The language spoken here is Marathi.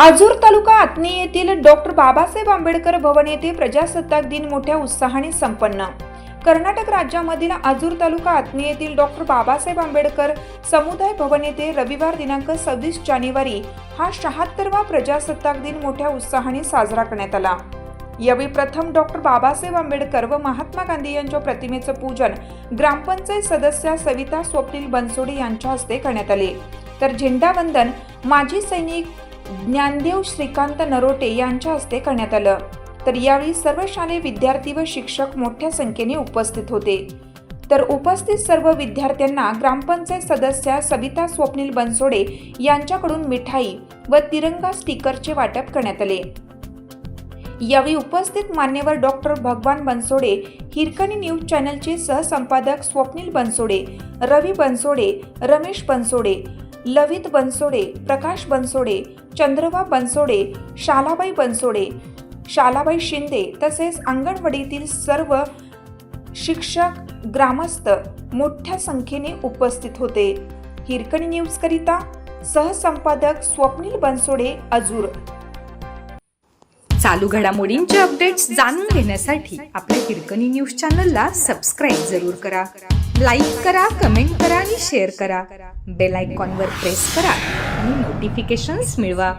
आजूर तालुका आत्नी येथील डॉक्टर बाबासाहेब आंबेडकर भवन येथे प्रजासत्ताक दिन मोठ्या उत्साहाने संपन्न. कर्नाटक राज्यामधील आजूर तालुका आत्नी येथील डॉक्टर बाबासाहेब आंबेडकर समुदाय भवन येथे रविवार दिनांक सव्वीस जानेवारी हा शहात्तरवा प्रजासत्ताक दिन मोठ्या उत्साहाने साजरा करण्यात आला. यावेळी प्रथम डॉक्टर बाबासाहेब आंबेडकर व महात्मा गांधी यांच्या प्रतिमेचं पूजन ग्रामपंचायत सदस्या सविता स्वप्नील बनसोडे यांच्या हस्ते करण्यात आले. तर झेंडावंदन माजी सैनिक ज्ञानदेव श्रीकांत नरोटे यांच्या हस्ते करण्यात आलं. तर यावेळी सर्व शालेय विद्यार्थी व शिक्षक मोठ्या संख्येने उपस्थित होते. तर उपस्थित सर्व विद्यार्थ्यांना ग्रामपंचायत सदस्या सविता स्वप्नील बनसोडे यांच्याकडून मिठाई व तिरंगा स्टिकरचे वाटप करण्यात आले. यावेळी उपस्थित मान्यवर डॉक्टर भगवान बनसोडे हिरकणी न्यूज चॅनलचे सहसंपादक स्वप्नील बनसोडे रवी बनसोडे रमेश बनसोडे लवित बनसोडे प्रकाश बनसोडे चंद्रबा बनसोडे शालाबाई बनसोडे शालाबाई शिंदे तसेच अंगणवाडीतील सर्व शिक्षक ग्रामस्थ मोठ्या संख्येने उपस्थित होते. हिरकणी न्यूजकरिता सहसंपादक स्वप्नील बनसोडे अजूर. चालू घडामोडींचे अपडेट्स जाणून घेण्यासाठी आपल्या हिरकणी न्यूज चॅनलला सबस्क्राईब जरूर करा. लाईक करा कमेंट करा आणि शेअर करा. बेल आयकॉनवर प्रेस करा आणि नोटिफिकेशन्स मिळवा.